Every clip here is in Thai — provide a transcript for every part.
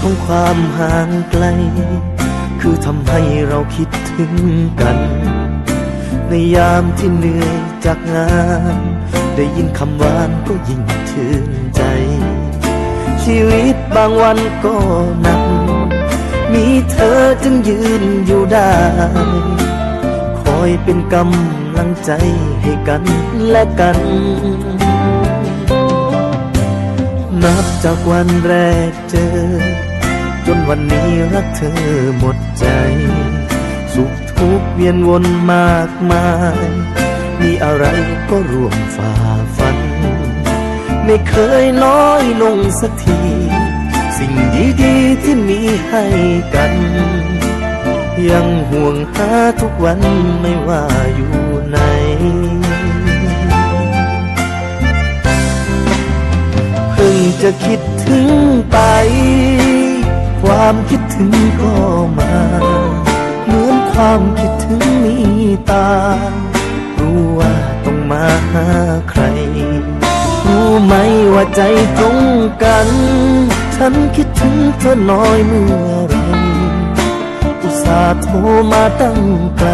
ของความห่างไกล คือทำให้เราคิดถึงกัน ในยามที่เหนื่อยจากงาน ได้ยินคำหวานก็ยิ่งชื่นใจ ชีวิตบางวันก็หนัก มีเธอจึงยืนอยู่ได้ คอยเป็นกำลังใจให้กันและกันนับจากวันแรกเจอ จนวันนี้รักเธอหมดใจ สุขทุกเวียนวนมากมาย มีอะไรก็ร่วมฝ่าฟัน ไม่เคยน้อยลงสักที สิ่งดีๆที่มีให้กัน ยังห่วงหาทุกวันไม่ว่าอยู่ไหนเพิ่งจะคิดถึงไป ความคิดถึงก็มา เหมือนความคิดถึงมีตา รู้ว่าต้องมาหาใคร รู้ไหมว่าใจตรงกัน ฉันคิดถึงเธอน้อยเมื่อไร อุตส่าห์โทรมาตั้งไกล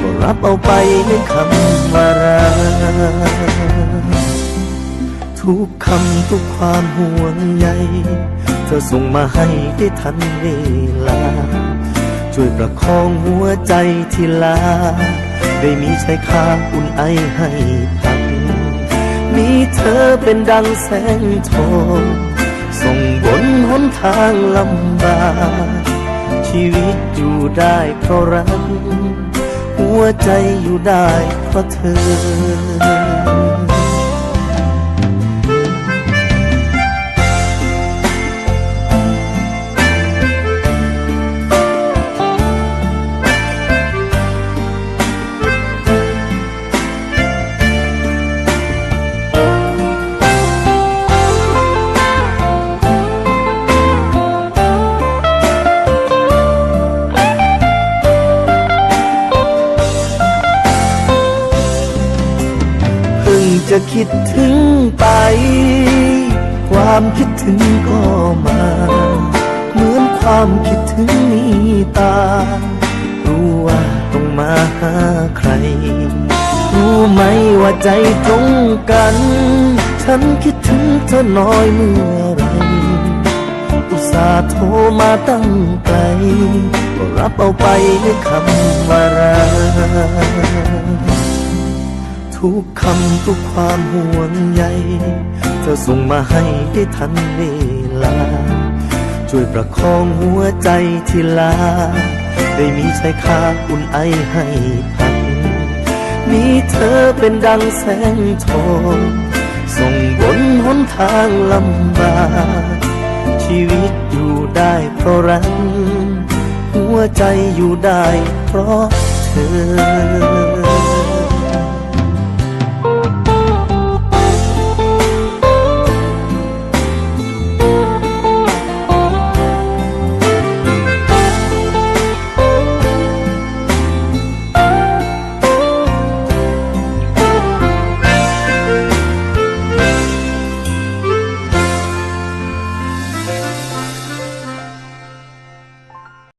ก็รับเอาไปในคำว่ารักทุกคำทุกความห่วงใย ธอส่งมาให้ได้ทันเวลา ช่วยประคองหัวใจที่ลา ได้มีชายคาอุ่นไอให้พัก มีเธอเป็นดังแสงทองส่งบนหนทางลำบากชีวิตอยู่ได้เพราะรัก หัวใจอยู่ได้เพราะเธอ จะคิดถึงไป ความคิดถึงก็มา เหมือนความคิดถึงมีตา รู้ว่าต้องมาหาใคร รู้ไหมว่าใจตรงกัน ฉันคิดถึงเธอน้อยเมื่อไร อุตส่าห์โทรมาตั้งไกลก็รับเอาไปด้วยคำว่ารัก ทุกคำทุกความห่วงใยเธอส่งมาให้ได้ทันเวลา ช่วยประคองหัวใจที่ลา ได้มีชายคาอุ่นไอให้พักมีเธอเป็นดังแสงทองส่งบนหนทางลำบากชีวิตอยู่ได้เพราะรักหัวใจอยู่ได้เพราะเธอ